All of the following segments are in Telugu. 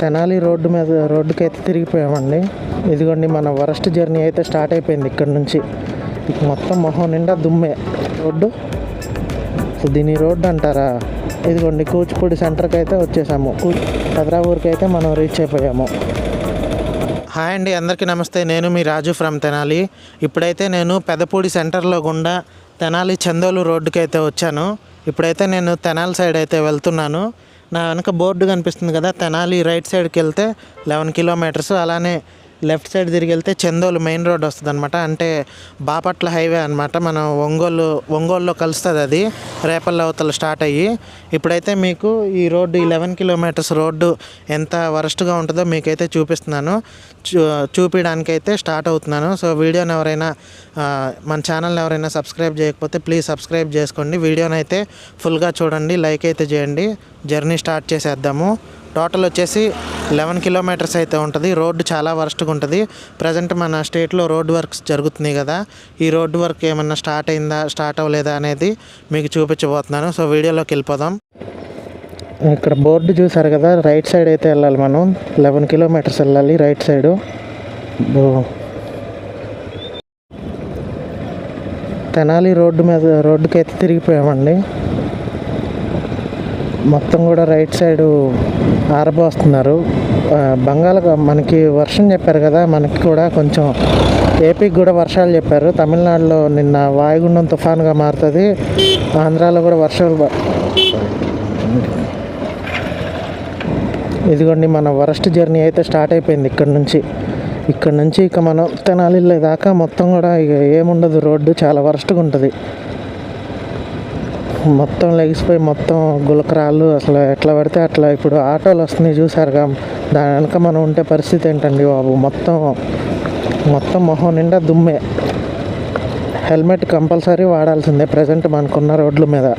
తెనాలి రోడ్డు మీద రోడ్డుకి అయితే తిరిగిపోయామండి. ఇదిగోండి మన వరస్ట్ జర్నీ అయితే స్టార్ట్ అయిపోయింది ఇక్కడ నుంచి. మొత్తం మొహం నిండా దుమ్మే. రోడ్డు? సో దీని రోడ్డు అంటారా? ఇదిగోండి కూచిపూడి సెంటర్కి అయితే వచ్చేసాము. కూ ఊరికి అయితే మనం రీచ్ అయిపోయాము. హాయ్ అండి అందరికీ నమస్తే. నేను మీ రాజు ఫ్రమ్ తెనాలి. ఇప్పుడైతే నేను పెదపూడి సెంటర్లో గుండా తెనాలి చందోలు రోడ్డుకి అయితే వచ్చాను. ఇప్పుడైతే నేను తెనాలి సైడ్ అయితే వెళ్తున్నాను. నా వెనక బోర్డు కనిపిస్తుంది కదా తెనాలి రైట్ సైడ్కి వెళ్తే లెవెన్ కిలోమీటర్స్ అలానే లెఫ్ట్ సైడ్ తిరిగి వెళ్తే చందోలు మెయిన్ రోడ్ వస్తుంది అనమాట అంటే బాపట్ల హైవే అనమాట మనం ఒంగోలు ఒంగోలులో కలుస్తుంది అది. రేపల్ల అవతల స్టార్ట్ అయ్యి. ఇప్పుడైతే మీకు ఈ రోడ్డు ఈ లెవెన్ కిలోమీటర్స్ రోడ్డు ఎంత వరస్ట్గా ఉంటుందో మీకైతే చూపిస్తున్నాను. చూ చూపించడానికి అయితే స్టార్ట్ అవుతున్నాను. సో వీడియోని ఎవరైనా మన ఛానల్ని ఎవరైనా సబ్స్క్రైబ్ చేయకపోతే ప్లీజ్ సబ్స్క్రైబ్ చేసుకోండి. వీడియోని అయితే ఫుల్గా చూడండి లైక్ అయితే చేయండి. జర్నీ స్టార్ట్ చేసేద్దాము. టోటల్ వచ్చేసి లెవెన్ కిలోమీటర్స్ అయితే ఉంటుంది. రోడ్డు చాలా వరస్ట్గా ఉంటుంది. ప్రజెంట్ మన స్టేట్లో రోడ్ వర్క్స్ జరుగుతున్నాయి కదా ఈ రోడ్డు వర్క్ ఏమన్నా స్టార్ట్ అయిందా స్టార్ట్ అవ్వలేదా అనేది మీకు చూపించబోతున్నాను. సో వీడియోలోకి వెళ్ళిపోదాం. ఇక్కడ బోర్డు చూసారు కదా రైట్ సైడ్ అయితే వెళ్ళాలి మనం. లెవెన్ కిలోమీటర్స్ వెళ్ళాలి రైట్ సైడు. తెనాలి రోడ్డు మీద రోడ్డుకి అయితే తిరిగిపోయామండి. మొత్తం కూడా రైట్ సైడు ఆరబోస్తున్నారు. బంగాళ మనకి వర్షం చెప్పారు కదా మనకి కూడా కొంచెం ఏపీకి కూడా వర్షాలు చెప్పారు. తమిళనాడులో నిన్న వాయుగుండం తుఫాన్గా మారుతుంది. ఆంధ్రాలో కూడా వర్షాలు ఇదిగోండి మన వరస్ట్ జర్నీ అయితే స్టార్ట్ అయిపోయింది ఇక్కడ నుంచి. ఇక్కడ నుంచి ఇక మనం తెనాలి దాకా మొత్తం కూడా ఇక ఏముండదు రోడ్డు చాలా వరస్ట్గా ఉంటుంది. మొత్తం లెగిసిపోయి మొత్తం గులకరాళ్ళు అసలు ఎట్లా పడితే అట్లా. ఇప్పుడు ఆటోలు వస్తున్నాయి చూసారుగా దాని వెనక మనం ఉంటే పరిస్థితి ఏంటండి బాబు? మొత్తం మొత్తం మొహం నిండా దుమ్మే. హెల్మెట్ కంపల్సరీ వాడాల్సిందే ప్రజెంట్ మనకున్న రోడ్ల మీద.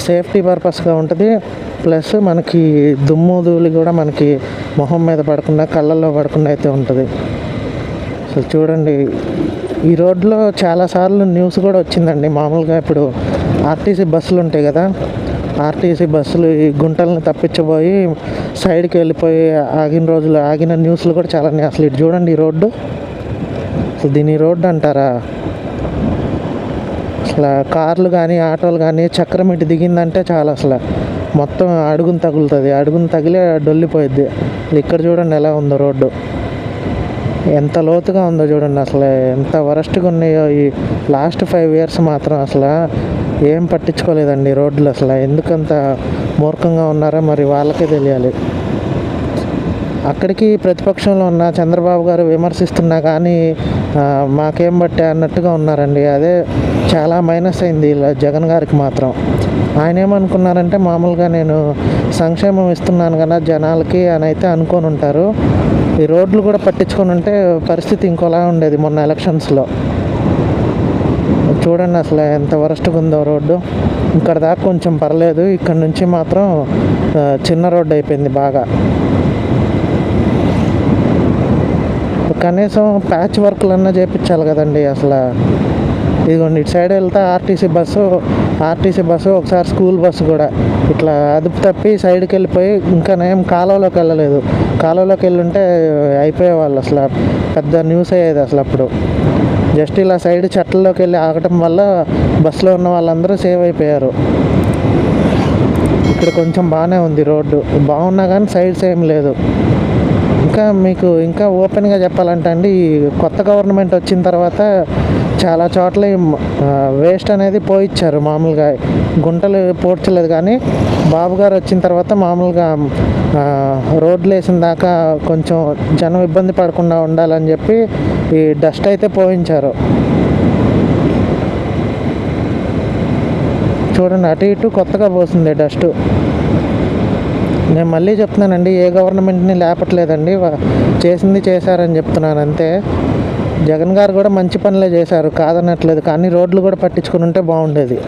సేఫ్టీ పర్పస్గా ఉంటుంది. ప్లస్ మనకి దుమ్ము ధూళి కూడా మనకి మొహం మీద పడకుండా కళ్ళల్లో పడకుండా అయితే ఉంటుంది. అసలు చూడండి ఈ రోడ్లో చాలాసార్లు న్యూస్ కూడా వచ్చిందండి. మామూలుగా ఇప్పుడు ఆర్టీసీ బస్సులు ఉంటాయి కదా ఆర్టీసీ బస్సులు ఈ గుంటలను తప్పించబోయి సైడ్కి వెళ్ళిపోయి ఆగిన రోజులు ఆగిన న్యూస్లు కూడా చాలా ఉన్నాయి. అసలు ఇటు చూడండి ఈ రోడ్డు. అసలు దీని రోడ్డు అంటారా? అసలు కార్లు కానీ ఆటోలు కానీ చక్రం ఇటు దిగిందంటే చాలా అసలు మొత్తం అడుగును తగులుతుంది. అడుగును తగిలే డొల్లిపోయిద్ది. ఇక్కడ చూడండి ఎలా ఉందో రోడ్డు. ఎంత లోతుగా ఉందో చూడండి అసలు. ఎంత వరస్ట్గా ఉన్నాయో ఈ లాస్ట్ ఫైవ్ ఇయర్స్ మాత్రం అసలు ఏం పట్టించుకోలేదండి రోడ్లు అసలు. ఎందుకంత మూర్ఖంగా ఉన్నారో మరి వాళ్ళకే తెలియాలి. అక్కడికి ప్రతిపక్షంలో ఉన్న చంద్రబాబు గారు విమర్శిస్తున్నా కానీ మాకేం బట్టే అన్నట్టుగా ఉన్నారండి. అదే చాలా మైనస్ అయింది ఇలా జగన్ గారికి మాత్రం. ఆయన ఏమనుకున్నారంటే మామూలుగా నేను సంక్షేమం ఇస్తున్నాను కదా జనాలకి అని అయితే అనుకొని ఉంటారు ఈ రోడ్లు కూడా పట్టించుకొని ఉంటే పరిస్థితి ఇంకోలా ఉండేది మొన్న ఎలక్షన్స్లో. చూడండి అసలు ఎంత వరస్ట్గా ఉందో రోడ్డు. ఇక్కడ దాకా కొంచెం పర్లేదు ఇక్కడ నుంచి మాత్రం చిన్న రోడ్డు అయిపోయింది బాగా. కనీసం ప్యాచ్ వర్క్లన్నా చేయించాలి కదండి అసలు. ఇదిగోండి ఇటు సైడ్ వెళ్తే ఆర్టీసీ బస్సు ఆర్టీసీ బస్సు ఒకసారి స్కూల్ బస్సు కూడా. ఇట్లా అదుపు తప్పి సైడ్కి వెళ్ళిపోయి ఇంకా నేను కాలువలోకి వెళ్ళలేదు. కాలువలోకి వెళ్ళుంటే అయిపోయేవాళ్ళు అసలు. పెద్ద న్యూస్ అయ్యేది అసలు అప్పుడు. జస్ట్ ఇలా సైడ్ చెట్లలోకి వెళ్ళి ఆగటం వల్ల బస్సులో ఉన్న వాళ్ళందరూ సేవ్ అయిపోయారు. ఇక్కడ కొంచెం బాగానే ఉంది రోడ్డు. బాగున్నా కానీ సైడ్స్ ఏం లేదు. ఇంకా మీకు ఇంకా ఓపెన్గా చెప్పాలంటే అండి కొత్త గవర్నమెంట్ వచ్చిన తర్వాత చాలా చోట్ల వేస్ట్ అనేది పోయిచ్చారు. మామూలుగా గుంటలు పోడ్చలేదు కానీ బాబు గారు వచ్చిన తర్వాత మామూలుగా రోడ్లు వేసిన దాకా కొంచెం జనం ఇబ్బంది పడకుండా ఉండాలని చెప్పి ఈ డస్ట్ అయితే పోయించారు. చూడండి అటు ఇటు కొత్తగా పోతుంది డస్ట్. నేను మళ్ళీ చెప్తున్నానండి ఏ గవర్నమెంట్ని లేపట్లేదండి. చేసింది చేశారని చెప్తున్నాను అంతే. జగన్ గారు కూడా మంచి పనులే చేశారు కాదనట్లేదు. కానీ రోడ్లు కూడా పట్టించుకుని ఉంటే బాగుండేది.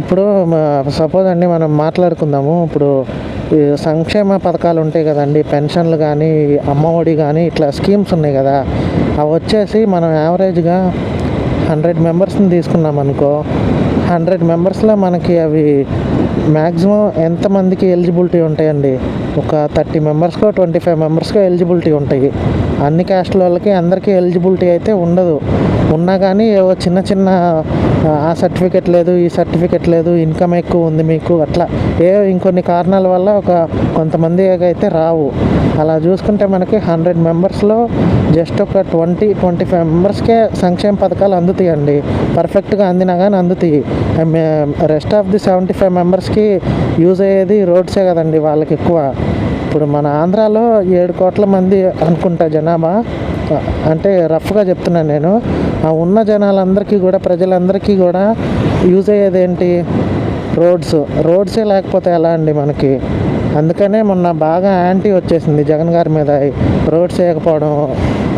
ఇప్పుడు సపోజ్ అండి మనం మాట్లాడుకుందాము. ఇప్పుడు ఈ సంక్షేమ పథకాలు ఉంటాయి కదండి. పెన్షన్లు కానీ అమ్మఒడి కానీ ఇట్లా స్కీమ్స్ ఉన్నాయి కదా. అవి వచ్చేసి మనం యావరేజ్గా హండ్రెడ్ మెంబర్స్ని తీసుకున్నాం అనుకో హండ్రెడ్ మెంబర్స్లో మనకి అవి మ్యాక్సిమం ఎంతమందికి ఎలిజిబిలిటీ ఉంటాయండి? ఒక థర్టీ మెంబర్స్కో ట్వంటీ ఫైవ్ మెంబర్స్కో ఎలిజిబిలిటీ ఉంటాయి. అన్ని క్యాస్ట్ల వాళ్ళకి అందరికీ ఎలిజిబిలిటీ అయితే ఉండదు. ఉన్నా కానీ ఏవో చిన్న చిన్న ఆ సర్టిఫికెట్ లేదు ఈ సర్టిఫికెట్ లేదు ఇన్కమ్ ఎక్కువ ఉంది మీకు అట్లా ఏ ఇంకొన్ని కారణాల వల్ల ఒక కొంతమంది అయితే రావు. అలా చూసుకుంటే మనకి హండ్రెడ్ మెంబర్స్లో జస్ట్ ఒక ట్వంటీ ట్వంటీ ఫైవ్ మెంబర్స్కే సంక్షేమ పథకాలు అందుతాయండి. పర్ఫెక్ట్గా అందినా కానీ అందుతాయి. Rest of the seventy five మెంబర్స్కి యూజ్ అయ్యేది రోడ్సే కదండి వాళ్ళకి ఎక్కువ. ఇప్పుడు మన ఆంధ్రాలో ఏడు కోట్ల మంది అనుకుంటా జనాభా. అంటే రఫ్గా చెప్తున్నాను నేను. ఆ ఉన్న జనాలందరికీ కూడా ప్రజలందరికీ కూడా యూజ్ అయ్యేది ఏంటి రోడ్స్. రోడ్సే లేకపోతే ఎలా అండి మనకి? అందుకనే మొన్న బాగా యాంటీ వచ్చేసింది జగన్ గారి మీద. రోడ్స్ వేయకపోవడం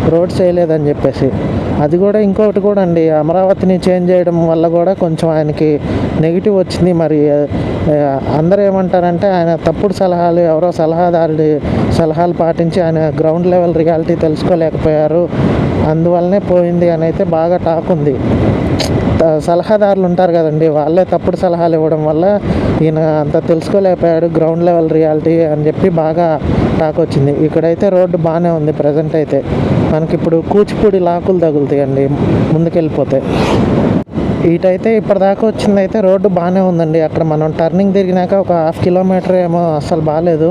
రోడ్స్ వేయలేదని చెప్పేసి. అది కూడా ఇంకొకటి కూడా అండి అమరావతిని చేంజ్ చేయడం వల్ల కూడా కొంచెం ఆయనకి నెగిటివ్ వచ్చింది. మరి అందరూ ఏమంటారంటే ఆయన తప్పుడు సలహాలు ఎవరో సలహాదారుడి సలహాలు పాటించి ఆయన గ్రౌండ్ లెవెల్ రియాలిటీ తెలుసుకోలేకపోయారు. అందువల్లనే పోయింది అని అయితే బాగా టాక్ ఉంది. సలహాదారులు ఉంటారు కదండి వాళ్ళే తప్పుడు సలహాలు ఇవ్వడం వల్ల ఈయన అంత తెలుసుకోలేకపోయాడు గ్రౌండ్ లెవెల్ రియాలిటీ అని చెప్పి బాగా టాక్ వచ్చింది. ఇక్కడైతే రోడ్డు బాగానే ఉంది ప్రజెంట్ అయితే. మనకి ఇప్పుడు కూచిపూడి లాకులు తగులుతాయండి ముందుకెళ్ళిపోతే. ఇటైతే ఇప్పటిదాకా వచ్చింది అయితే రోడ్డు బాగానే ఉందండి. అక్కడ మనం టర్నింగ్ తిరిగినాక ఒక హాఫ్ కిలోమీటర్ ఏమో అస్సలు బాగాలేదు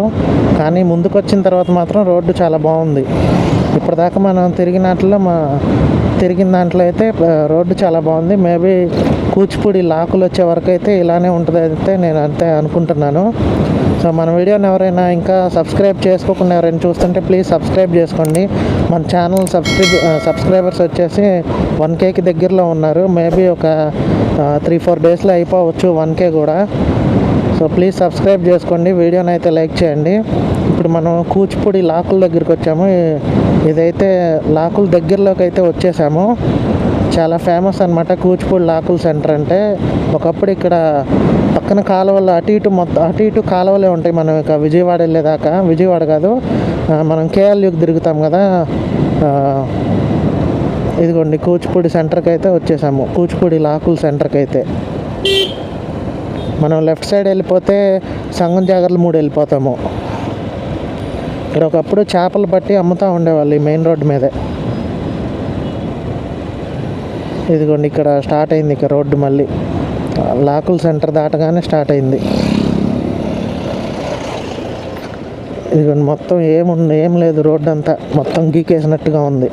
కానీ ముందుకు వచ్చిన తర్వాత మాత్రం రోడ్డు చాలా బాగుంది. ఇప్పటిదాకా మనం తిరిగినట్లో మా తిరిగిన దాంట్లో అయితే రోడ్డు చాలా బాగుంది. మేబీ కూచిపూడి లాకులు వచ్చే వరకు అయితే ఇలానే ఉంటుంది అయితే నేను అంతే అనుకుంటున్నాను. సో మన వీడియోని ఎవరైనా ఇంకా సబ్స్క్రైబ్ చేసుకోకుండా ఎవరైనా చూస్తుంటే ప్లీజ్ సబ్స్క్రైబ్ చేసుకోండి. మన ఛానల్ సబ్స్క్రైబ్ సబ్స్క్రైబర్స్ వచ్చేసి వన్ కేకి దగ్గరలో ఉన్నారు. మేబీ ఒక త్రీ ఫోర్ డేస్లో అయిపోవచ్చు వన్ కే కూడా. సో ప్లీజ్ సబ్స్క్రైబ్ చేసుకోండి. వీడియోని అయితే లైక్ చేయండి. ఇప్పుడు మనం కూచిపూడి లాకుల దగ్గరికి వచ్చాము. ఇదైతే లాకుల దగ్గరలోకి అయితే వచ్చేసాము చాలా ఫేమస్ అనమాట కూచిపూడి లాకుల సెంటర్ అంటే. ఒకప్పుడు ఇక్కడ పక్కన కాలువలు అటు ఇటు మొత్తం అటు ఇటు కాలువలే ఉంటాయి. మనం ఇక విజయవాడ వెళ్ళేదాకా విజయవాడ కాదు. మనం కేఎల్యూకి తిరుగుతాం కదా. ఇదిగోండి కూచిపూడి సెంటర్కి అయితే వచ్చేసాము. కూచిపూడి లాకుల సెంటర్కి అయితే. మనం లెఫ్ట్ సైడ్ వెళ్ళిపోతే సంగం జాగర్లు మూడు వెళ్ళిపోతాము. ఇక్కడ ఒకప్పుడు చేపలు పట్టి అమ్ముతూ ఉండేవాళ్ళు ఈ మెయిన్ రోడ్డు మీదే. ఇదిగోండి ఇక్కడ స్టార్ట్ అయింది ఇక రోడ్డు మళ్ళీ. లాకుల సెంటర్ దాటగానే స్టార్ట్ అయింది. ఇదిగోండి మొత్తం ఏముంది ఏం లేదు రోడ్డు అంతా మొత్తం గీకేసినట్టుగా ఉంది.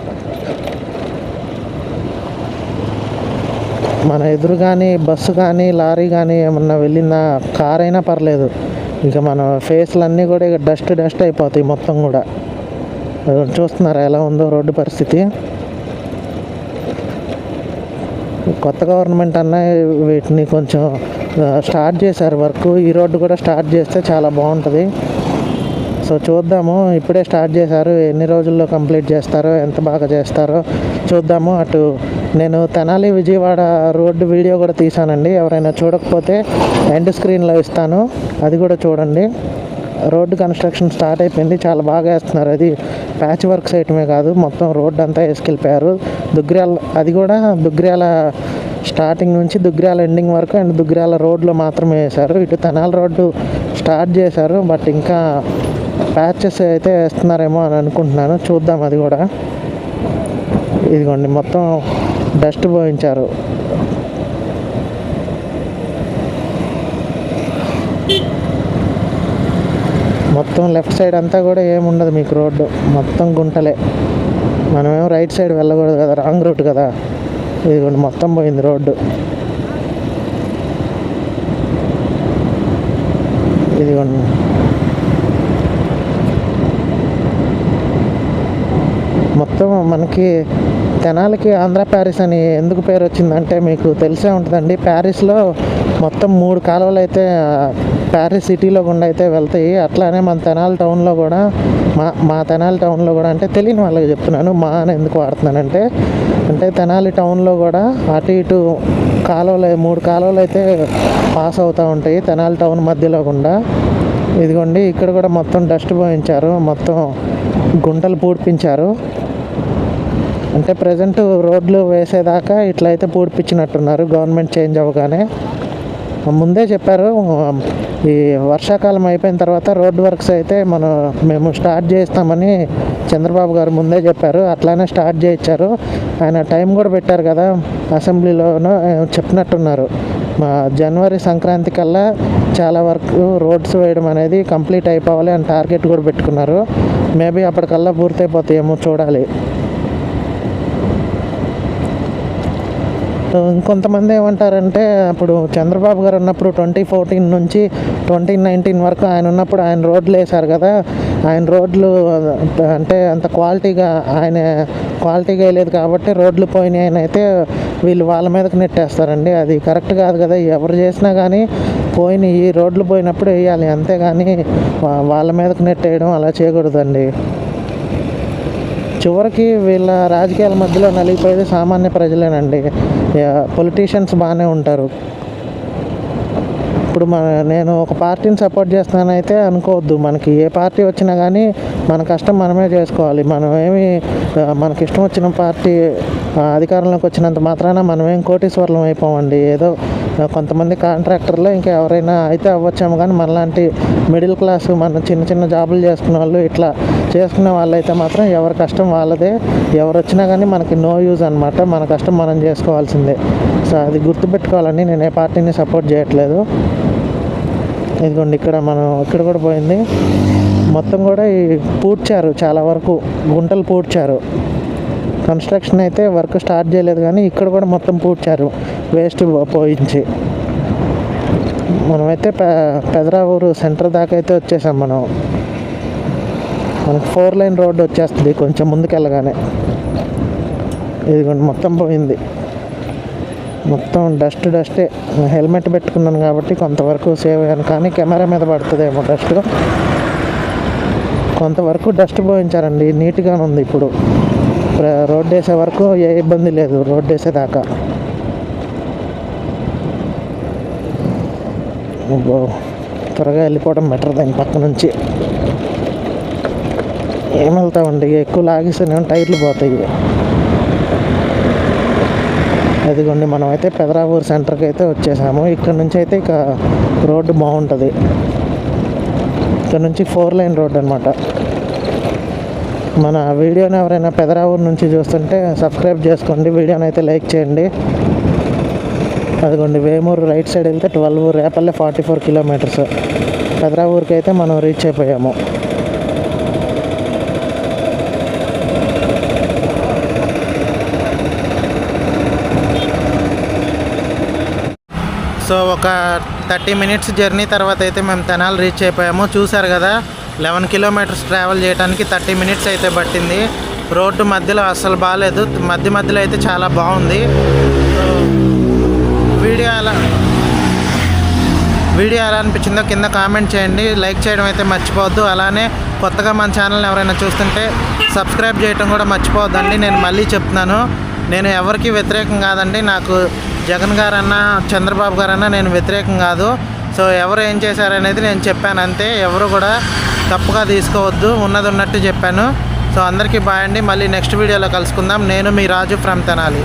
మన ఎదురు కానీ బస్సు కానీ లారీ కానీ ఏమన్నా వెళ్ళిందా? కార్ అయినా పర్లేదు. ఇంకా మన ఫేస్లు అన్నీ కూడా ఇక డస్ట్ డస్ట్ అయిపోతాయి మొత్తం కూడా. చూస్తున్నారా ఎలా ఉందో రోడ్డు పరిస్థితి? కొత్త గవర్నమెంట్ అన్న వీటిని కొంచెం స్టార్ట్ చేశారు వర్క్ ఈ రోడ్డు కూడా స్టార్ట్ చేస్తే చాలా బాగుంటుంది. సో చూద్దాము ఇప్పుడే స్టార్ట్ చేశారు. ఎన్ని రోజుల్లో కంప్లీట్ చేస్తారో ఎంత బాగా చేస్తారో చూద్దాము. అటు నేను తెనాలి విజయవాడ రోడ్డు వీడియో కూడా తీసానండి ఎవరైనా చూడకపోతే ఎండ్ స్క్రీన్లో ఇస్తాను. అది కూడా చూడండి. రోడ్డు కన్స్ట్రక్షన్ స్టార్ట్ అయిపోయింది. చాలా బాగా వేస్తున్నారు. అది ప్యాచ్ వర్క్ సైటమే కాదు. మొత్తం రోడ్డు అంతా వేసుకెళ్ళిపోయారు. దుగ్గ్రాల అది కూడా దుగ్గ్రాల స్టార్టింగ్ నుంచి దుగ్గ్రాల ఎండింగ్ వరకు అండ్ దుగ్గ్రాల రోడ్లో మాత్రమే వేశారు. ఇటు తెనాలి రోడ్డు స్టార్ట్ చేశారు. బట్ ఇంకా ప్యాచెస్ అయితే వేస్తున్నారేమో అని అనుకుంటున్నాను. చూద్దాం అది కూడా. ఇదిగోండి మొత్తం డస్ట్ పోయించారు. మొత్తం లెఫ్ట్ సైడ్ అంతా కూడా ఏముండదు మీకు రోడ్డు. మొత్తం గుంటలే. మనమేమో రైట్ సైడ్ వెళ్ళకూడదు కదా రాంగ్ రూట్ కదా. ఇదిగోండి మొత్తం పోయింది రోడ్డు. ఇదిగోండి. మొత్తం మనకి తెనాలికి ఆంధ్ర ప్యారిస్ అని ఎందుకు పేరు వచ్చిందంటే మీకు తెలిసే ఉంటుందండి. ప్యారిస్లో మొత్తం మూడు కాలువలు అయితే ప్యారిస్ సిటీలో గుండా అయితే వెళ్తాయి. అట్లానే మన తెనాలి టౌన్లో కూడా మా మా తెనాలి టౌన్లో కూడా అంటే తెలియని వాళ్ళకి చెప్తున్నాను. మా అని ఎందుకు వాడుతున్నానంటే అంటే తెనాలి టౌన్లో కూడా అటు ఇటు కాలువలు మూడు కాలువలు అయితే పాస్ అవుతూ ఉంటాయి తెనాలి టౌన్ మధ్యలో గుండా. ఇదిగోండి ఇక్కడ కూడా మొత్తం డస్ట్ పోయించారు. మొత్తం గుంటలు పూడ్పించారు. అంటే ప్రజెంట్ రోడ్లు వేసేదాకా ఇట్లయితే పూడ్పించినట్టున్నారు. గవర్నమెంట్ చేంజ్ అవ్వగానే ముందే చెప్పారు ఈ వర్షాకాలం అయిపోయిన తర్వాత రోడ్ వర్క్స్ అయితే మనం మేము స్టార్ట్ చేస్తామని చంద్రబాబు గారు ముందే చెప్పారు. అట్లానే స్టార్ట్ చేయించారు. ఆయన టైం కూడా పెట్టారు కదా అసెంబ్లీలోనూ చెప్పినట్టున్నారు. మా జనవరి సంక్రాంతి కల్లా చాలా వరకు రోడ్స్ వేయడం అనేది కంప్లీట్ అయిపోవాలి అని టార్గెట్ కూడా పెట్టుకున్నారు. మేబీ అప్పటికల్లా పూర్తయిపోతాయేమో చూడాలి. ఇంకొంతమంది ఏమంటారంటే అప్పుడు చంద్రబాబు గారు ఉన్నప్పుడు ట్వంటీ ఫోర్టీన్ నుంచి ట్వంటీ నైన్టీన్ వరకు ఆయన ఉన్నప్పుడు ఆయన రోడ్లు వేశారు కదా. ఆయన రోడ్లు అంటే అంత క్వాలిటీగా ఆయన క్వాలిటీగా వేయలేదు కాబట్టి రోడ్లు పోయినాయి అని అయితే వీళ్ళు వాళ్ళ మీదకి నెట్టేస్తారండి. అది కరెక్ట్ కాదు కదా. ఎవరు చేసినా కానీ పోయిన ఈ రోడ్లు పోయినప్పుడు వేయాలి. అంతేగాని కానీ వాళ్ళ మీదకి నెట్టేయడం అలా చేయకూడదండి. చివరికి వీళ్ళ రాజకీయాల మధ్యలో నలిగిపోయేది సామాన్య ప్రజలేనండి. పొలిటీషియన్స్ బాగానే ఉంటారు. ఇప్పుడు మన నేను ఒక పార్టీని సపోర్ట్ చేస్తానైతే అనుకోవద్దు. మనకి ఏ పార్టీ వచ్చినా కానీ మన కష్టం మనమే చేసుకోవాలి. మనం ఏమి మనకి ఇష్టం వచ్చిన పార్టీ అధికారంలోకి వచ్చినంత మాత్రాన మనం ఏం కోటీశ్వర్లం అయిపోమండి. ఏదో కొంతమంది కాంట్రాక్టర్లు ఇంకా ఎవరైనా అయితే అవ్వచ్చాము కానీ మనలాంటి మిడిల్ క్లాస్ మన చిన్న చిన్న జాబులు చేసుకున్న వాళ్ళు ఇట్లా చేసుకునే వాళ్ళైతే మాత్రం ఎవరి కష్టం వాళ్ళదే. ఎవరు వచ్చినా కానీ మనకి నో యూజ్ అనమాట మన కష్టం మనం చేసుకోవాల్సిందే. సో అది గుర్తుపెట్టుకోవాలని నేను ఏ పార్టీని సపోర్ట్ చేయట్లేదు. ఇదిగోండి ఇక్కడ మనం ఇక్కడ కూడా పోయింది. మొత్తం కూడా ఈ పూడ్చారు చాలా వరకు. గుంటలు పూడ్చారు. కన్స్ట్రక్షన్ అయితే వర్క్ స్టార్ట్ చేయలేదు కానీ ఇక్కడ కూడా మొత్తం పూడ్చారు. వేస్ట్ పోయించి. మనమైతే పె పెదరావూరు సెంటర్ దాకా అయితే వచ్చేసాం మనం. మనకు ఫోర్ లైన్ రోడ్డు వచ్చేస్తుంది కొంచెం ముందుకెళ్ళగానే. ఇదిగోండి మొత్తం పోయింది. మొత్తం డస్ట్ డస్టే. హెల్మెట్ పెట్టుకున్నాను కాబట్టి కొంతవరకు సేవ్ అయ్యాను కానీ కెమెరా మీద పడుతుందేమో డస్ట్. కొంతవరకు డస్ట్ పోయించారండి నీట్గానే ఉంది ఇప్పుడు. ప్ర- రోడ్ వేసే వరకు ఏ ఇబ్బంది లేదు రోడ్ వేసేదాకా త్వరగా వెళ్ళిపోవడం బెటర్ దాని పక్క నుంచి ఏం వెళ్తామండి ఎక్కువ లాగేస్తేనే టైర్లు పోతాయి. అదిగోండి మనం అయితే పెదరావూరు సెంటర్కి అయితే వచ్చేసాము. ఇక్కడ నుంచి అయితే ఇక రోడ్డు బాగుంటుంది. ఇక్కడ నుంచి ఫోర్ లైన్ రోడ్ అనమాట మన వీడియోని ఎవరైనా పెదరావూరు నుంచి చూస్తుంటే సబ్స్క్రైబ్ చేసుకోండి. వీడియోని అయితే లైక్ చేయండి. అదిగోండి వేమూరు రైట్ సైడ్ వెళ్తే twelve Repalle forty four kilometres. పెదరావూరుకి అయితే మనం రీచ్ అయిపోయాము. సో ఒక థర్టీ మినిట్స్ జర్నీ తర్వాత అయితే మేము తెనాలి రీచ్ అయిపోయాము. చూసారు కదా లెవెన్ కిలోమీటర్స్ ట్రావెల్ చేయడానికి థర్టీ మినిట్స్ అయితే పట్టింది. రోడ్డు మధ్యలో అస్సలు బాగాలేదు మధ్య మధ్యలో అయితే చాలా బాగుంది. వీడియో ఎలా వీడియో ఎలా అనిపించిందో కింద కామెంట్ చేయండి. లైక్ చేయడం అయితే మర్చిపోవద్దు. అలానే కొత్తగా మన ఛానల్ని ఎవరైనా చూస్తుంటే సబ్స్క్రైబ్ చేయడం కూడా మర్చిపోవద్దండి. నేను మళ్ళీ చెప్తున్నాను. నేను ఎవరికి వ్యతిరేకం కాదండి. నాకు జగన్ గారన్నా చంద్రబాబు గారన్నా నేను వ్యతిరేకం కాదు. సో ఎవరు ఏం చేశారనేది నేను చెప్పాను అంతే. ఎవరు కూడా తప్పుగా తీసుకోవద్దు. ఉన్నది ఉన్నట్టు చెప్పాను. సో అందరికీ బాయ్ అండి. మళ్ళీ నెక్స్ట్ వీడియోలో కలుసుకుందాం. నేను మీ రాజు ఫ్రమ్ తెనాలి.